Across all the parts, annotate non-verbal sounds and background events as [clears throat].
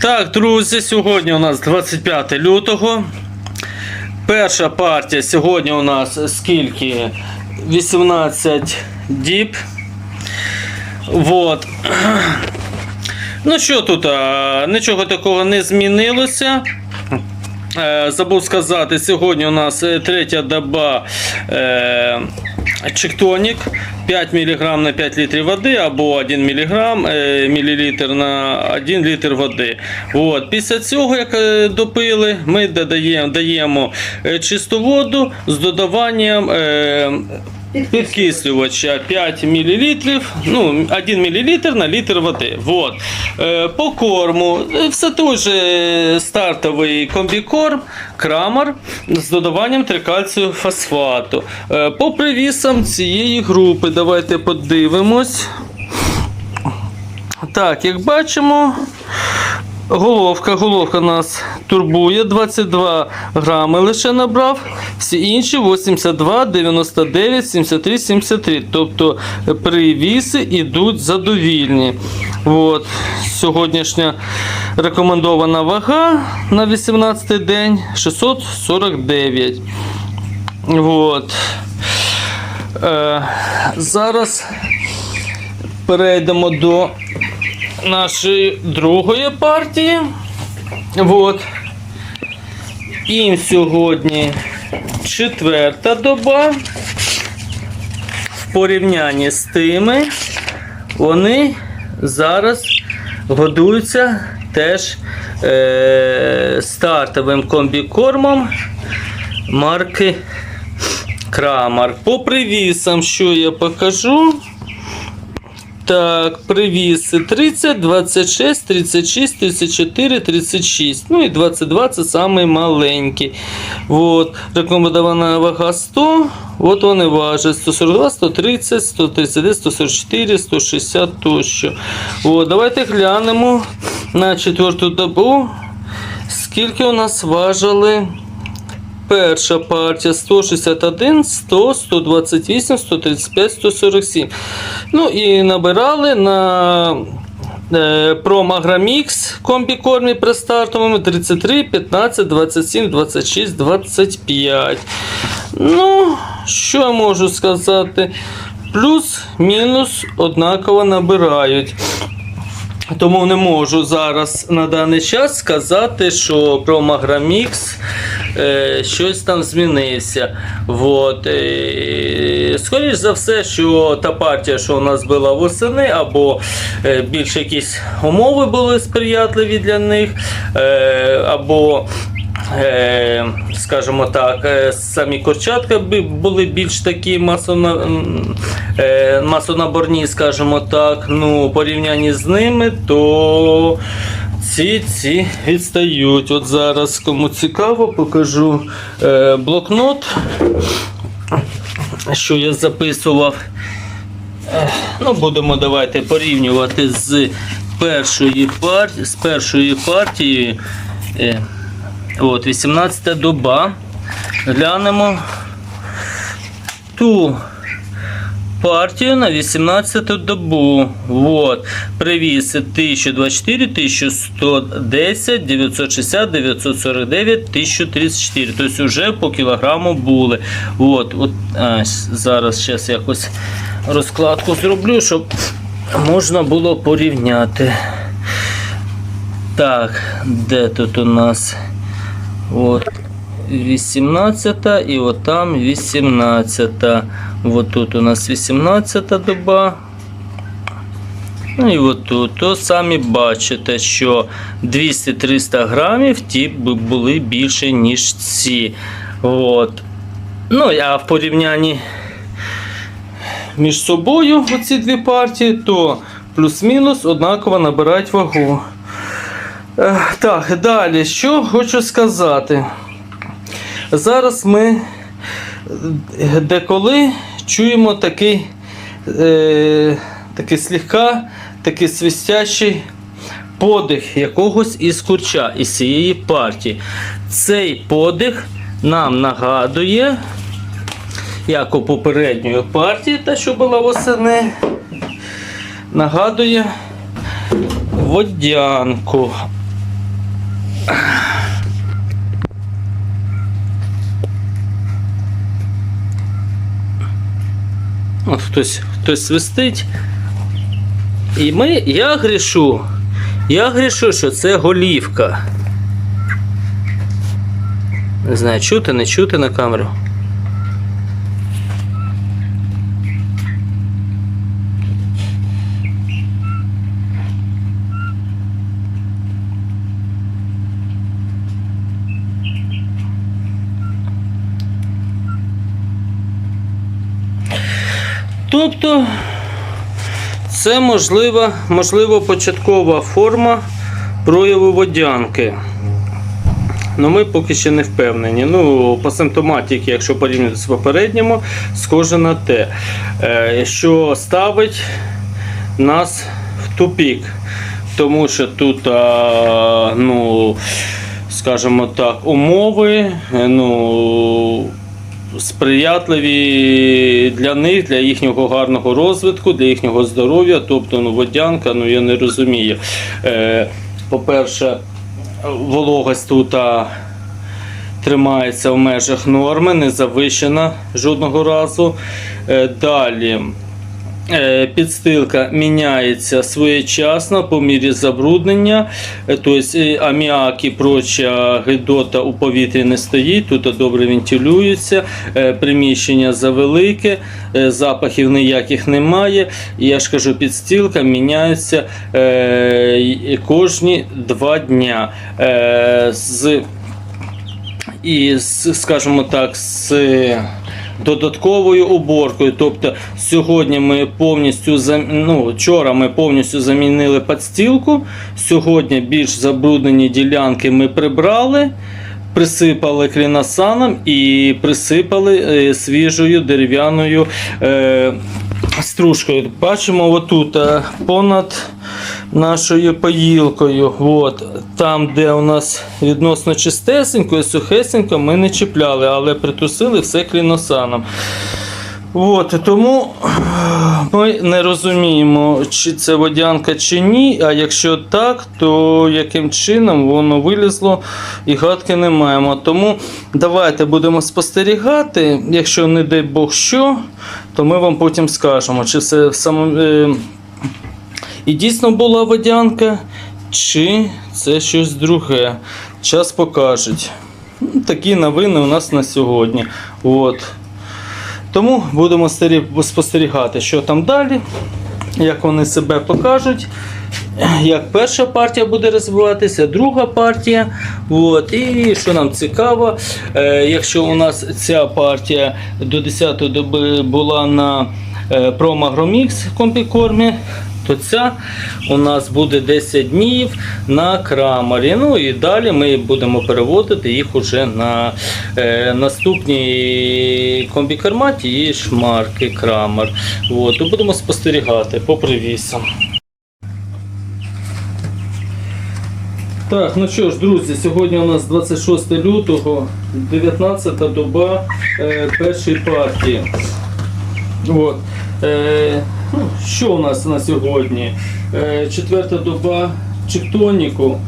Так, друзі, сьогодні у нас 25 лютого. Перша партія сьогодні у нас скільки? 18 діб. Вот. Ну що тут? Нічого такого не змінилося. Е, Забув сказати, сьогодні у нас е, третя доба е, Чектонік 5 мг на 5 літрів води або 1 мг е, мілілітр на 1 літр води. От. Після цього, як е, допили, ми додаємо, даємо е, чисту воду з додаванням підкислювача 5 мл, ну, 1 мл на літр води. Вот. Е, по корму е, все той же стартовий комбікорм, крамар з додаванням трикальцію фосфату. Е, по привісам цієї групи давайте подивимось. Так, як бачимо, Головка, головка нас турбує. 22 грами лише набрав. Всі інші 82, 99, 73, 73. Тобто привіси йдуть задовільні. От. Сьогоднішня рекомендована вага на 18 день 649. От. Е, зараз перейдемо до нашої другої партії. Вот. Їм сьогодні четверта доба. В порівнянні з тими вони зараз годуються теж е- стартовим комбікормом марки Крамар. По привісам, що я покажу. Так, привіси 30, 26, 36, 34, 36. Ну і 22 це самий маленький. От, рекомендована вага 100. От вони важать 142, 130, 139, 144, 160 тощо. От, давайте глянемо на четверту добу. Скільки у нас важили Перша партія 161, 100, 128, 135, 147. Ну і набирали на е, Промаграмікс комбікормі стартовому 33, 15, 27, 26, 25. Ну, що я можу сказати? Плюс-мінус однаково набирають. Тому не можу зараз на даний час сказати, що про Маграмікс е, щось там змінився. Вот. Е, скоріш за все, що та партія, що у нас була восени, або е, більш якісь умови були сприятливі для них, е, або скажімо так, е, самі курчатка були більш такі е, масонаборні, скажімо так. Ну, порівнянні з ними, то ці ці відстають. От зараз, кому цікаво, покажу е, блокнот, що я записував. Е, Ну, будемо давайте порівнювати з першої партії, з першою партією. От, 18 доба. Глянемо ту партію на 18 добу. От. Привіси 1024, 1110, 960, 949, 1034. Тобто вже по кілограму були. От, от, а, зараз зараз якось розкладку зроблю, щоб можна було порівняти. Так, де тут у нас? От 18 і от там 18. От тут у нас 18 доба. Ну і от тут. То самі бачите, що 200-300 грамів ті були більше, ніж ці. От. Ну, а в порівнянні між собою оці дві партії, то плюс-мінус однаково набирають вагу. Так, далі, що хочу сказати. Зараз ми е, деколи чуємо такий, е, такий слегка, такий свистящий подих якогось із курча, із цієї партії. Цей подих нам нагадує, як у попередньої партії, та що була восени, нагадує водянку. От хтось, хтось свистить. І ми, я грішу. Я грішу, що це голівка. Не знаю, чути, не чути на камеру. Тобто це можлива, можливо початкова форма прояву водянки. Ну, ми поки ще не впевнені. Ну, по симптоматиці, якщо порівняти з попереднім, схоже на те, е, що ставить нас в тупік. Тому що тут, а, ну, скажімо так, умови, е, ну, сприятливі для них, для їхнього гарного розвитку, для їхнього здоров'я. Тобто, ну, водянка, ну я не розумію. Е, по-перше, вологость тут тримається в межах норми, не завищена жодного разу. Е, далі. Е, Підстилка міняється своєчасно по мірі забруднення, тобто аміак і проча гидота у повітрі не стоїть, тут добре вентилюється, приміщення завелике, запахів ніяких немає. Я ж кажу, підстилка міняється кожні два дня. І скажімо так, з додатковою уборкою. Тобто сьогодні ми повністю ну, вчора ми повністю замінили підстілку. Сьогодні більш забруднені ділянки ми прибрали. Присипали кліносаном і присипали е, свіжою дерев'яною е, стружкою. Бачимо отут е, понад нашою поїлкою. От, там, де у нас відносно чистесенько і сухесенько, ми не чіпляли, але притусили все кліносаном. От, тому е, ми не розуміємо, чи це водянка чи ні. А якщо так, то яким чином воно вилізло і гадки не маємо. Тому давайте будемо спостерігати. Якщо не дай Бог що, то ми вам потім скажемо, чи це саме. І дійсно була водянка, чи це щось друге. Час покажуть. Ну, Такі новини у нас на сьогодні. От. Тому будемо спостерігати, що там далі, як вони себе покажуть. Як перша партія буде розвиватися, друга партія. От. І що нам цікаво, е, якщо у нас ця партія до 10 доби була на е, Промагромікс комбікормі, то ця у нас буде 10 днів на крамарі. Ну і далі ми будемо переводити їх уже на е, наступні комбікорма тієї ж марки Крамар. От, і будемо спостерігати по привісам. Так, ну що ж, друзі, сьогодні у нас 26 лютого, 19 доба е, першої партії. От. Е, ну, що у нас на сьогодні? Е, четверта доба чектоніку,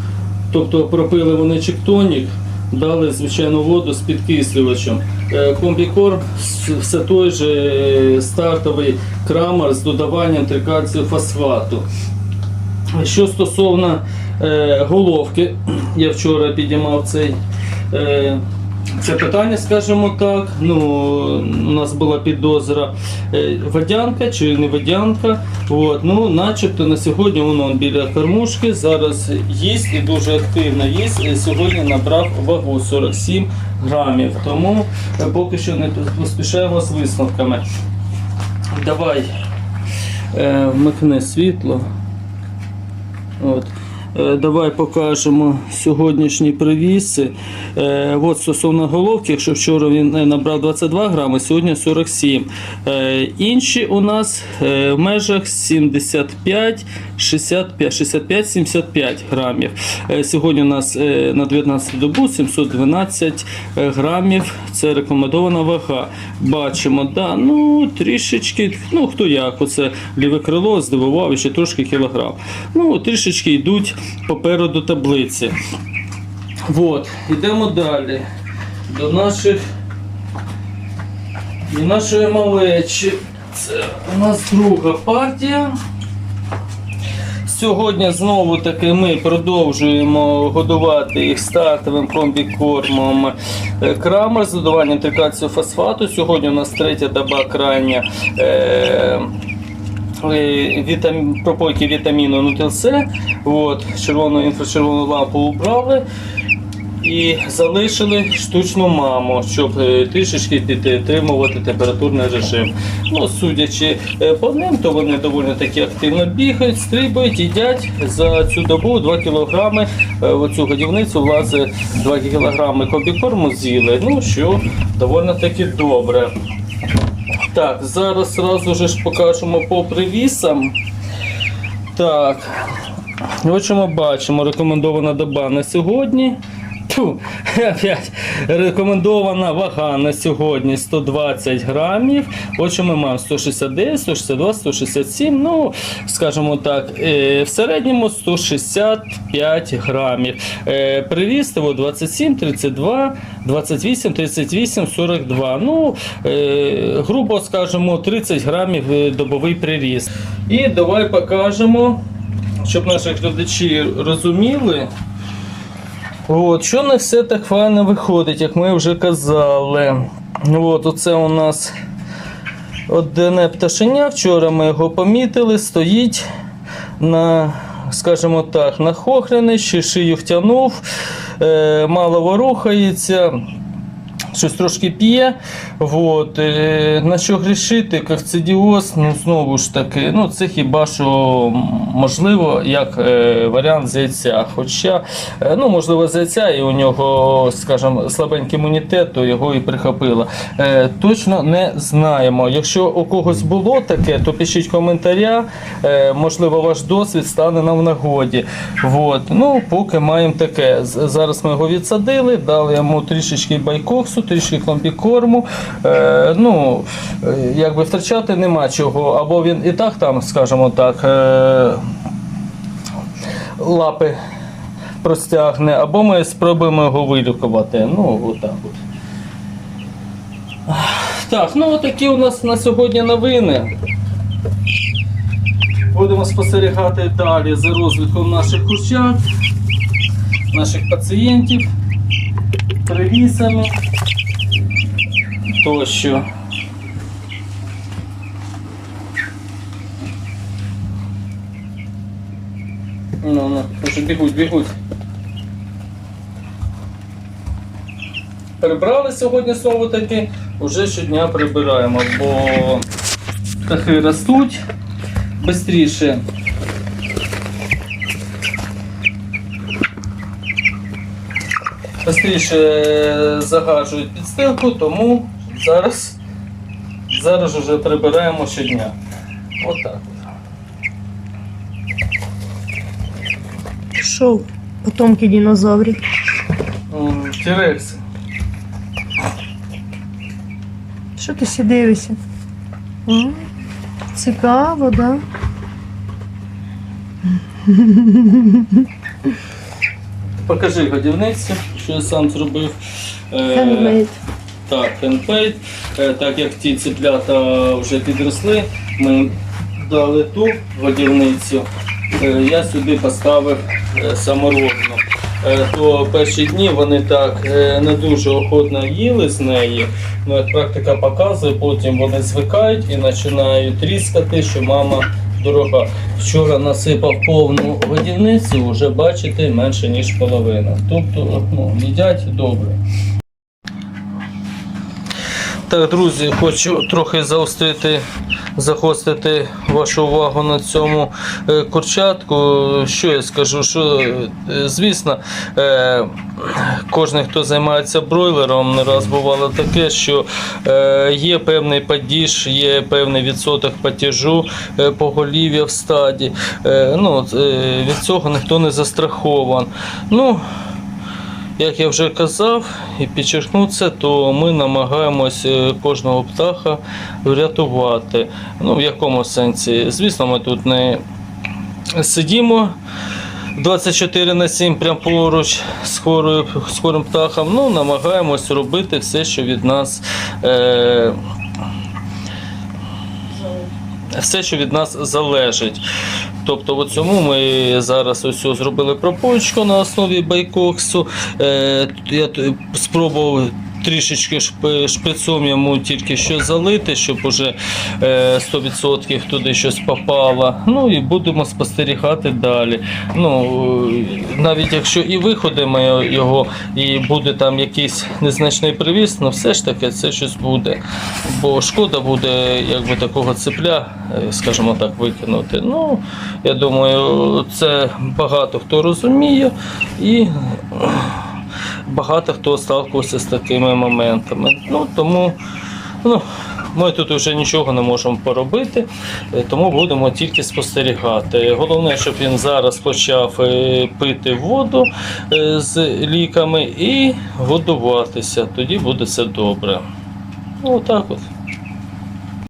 тобто пропили вони чектонік, дали звичайну воду з підкислювачем. Е, комбікорм с- все той же е, стартовий крамер з додаванням трикальцію фосфату. Що стосовно головки, [clears throat] я вчора підіймав цей, це питання, скажімо так. Ну, у нас була підозра е, водянка чи не водянка. От, ну, начебто на сьогодні воно біля кормушки зараз їсть і дуже активно їсть. І сьогодні набрав вагу 47 грамів. Тому е, поки що не поспішаємо з висновками. Давай е, вмикни світло. От. Е, Давай покажемо сьогоднішні привіси. Е, от стосовно головки, якщо вчора він е, набрав 22 грами, сьогодні 47. Е, інші у нас в межах 75, 65, 65-75 грамів. Е, сьогодні у нас е, на 19 добу 712 е, грамів. Це рекомендована вага. Бачимо, да, ну трішечки, ну хто як, оце ліве крило здивував і ще трошки кілограм. Ну, трішечки йдуть попереду таблиці. Вот, йдемо далі. До наших. До нашої малечі. Це у нас друга партія. Сьогодні знову таки ми продовжуємо годувати їх стартовим комбікормом е, Крамер з додаванням трикальцію фосфату. Сьогодні у нас третя доба крайня. Е- е, вітам... пропойки вітаміну Нутилсе. От, червону інфрачервону лампу убрали і залишили штучну маму, щоб е, трішечки підтримувати температурний режим. Ну, судячи е, по ним, то вони доволі таки активно бігають, стрибають, їдять за цю добу 2 кг в цю годівницю влазить 2 кг комбікорму з'їли. Ну що доволі таки добре. Так, зараз же ж покажемо по привісам. Так, ось що ми бачимо, рекомендована доба на сьогодні. Тьфу, [laughs] опять рекомендована вага на сьогодні 120 грамів. Ось що ми маємо 169, 162, 167, ну, скажімо так, е, в середньому 165 грамів. Е, Привіз його 27, 32, 28, 38, 42. Ну, е, грубо скажемо, 30 грамів добовий приріст. І давай покажемо, щоб наші глядачі розуміли. От, що не все так файно виходить, як ми вже казали. От, оце у нас одне пташеня. Вчора ми його помітили, стоїть на, скажімо так, нахохрений, ще шию втягнув, е, мало ворухається. Щось трошки п'є. От, е, на що грішити, кокцидіоз, ну знову ж таки, ну це хіба що можливо як е, варіант зайця. Хоча, е, ну можливо, зайця і у нього, скажімо, слабенький імунітет, то його і прихопило. Точно не знаємо. Якщо у когось було таке, то пишіть коментаря. Можливо, ваш досвід стане нам в нагоді. От. Ну, поки маємо таке. Зараз ми його відсадили, дали йому трішечки байкоксу, трішки комбікорму. Е, ну, е, якби втрачати нема чого. Або він і так там, скажімо так, е, лапи простягне, або ми спробуємо його вилікувати. Ну, отак от. Так, ну такі у нас на сьогодні новини. Будемо спостерігати далі за розвитком наших курчат, наших пацієнтів, привісами тощо. Ну, ну, вже бігуть, бігуть. Прибрали сьогодні знову таки, вже щодня прибираємо, бо птахи ростуть швидше. Бистріше загажують підстилку, тому зараз, зараз вже прибираємо щодня. Отак. Пішов потомки динозаврів. Тірекси. Що ти всі дивишся? М, Цікаво, да? Покажи годівницю, що я сам зробив. Е, Хендмейд. Так, хендмейд. Е, Так як ті ціплята вже підросли, ми дали ту годівницю. Е, Я сюди поставив е, саморобну. Е, То перші дні вони так не дуже охотно їли з неї. Ну, як практика показує, потім вони звикають і починають тріскати, що мама дорога. Вчора насипав повну годівницю, вже бачите, менше ніж половина. Тобто ну, їдять добре. Так, друзі, хочу трохи заострити, загострити вашу увагу на цьому е, курчатку. Що я скажу? Що, е, звісно, е, кожен, хто займається бройлером, не раз бувало таке, що є певний падіж, є певний відсоток падіжу е, поголів'я в стаді. Ну, від цього ніхто не застрахован. Ну, як я вже казав і підчеркнув це, то ми намагаємось е, кожного птаха врятувати. Ну, в якому сенсі? Звісно, ми тут не сидімо 24 на 7 прямо поруч з, хворою, з хворим птахом. Ну, намагаємось робити все, що від нас. Е, все, що від нас залежить. Тобто, в цьому ми зараз ось зробили пропочку на основі байкоксу. Е, я спробував трішечки шп- шприцом йому тільки що залити, щоб уже е, 100% туди щось попало. Ну і будемо спостерігати далі. Ну, е, навіть якщо і виходимо його, і буде там якийсь незначний привіз, ну все ж таки це щось буде. Бо шкода буде якби такого цепля, е, скажімо так, викинути. Ну, я думаю, це багато хто розуміє і е, багато хто сталкувався з такими моментами. Ну, тому ну, ми тут вже нічого не можемо поробити, е, тому будемо тільки спостерігати. Головне, щоб він зараз почав е, пити воду е, з ліками і годуватися. Тоді буде все добре. Ну, отак от.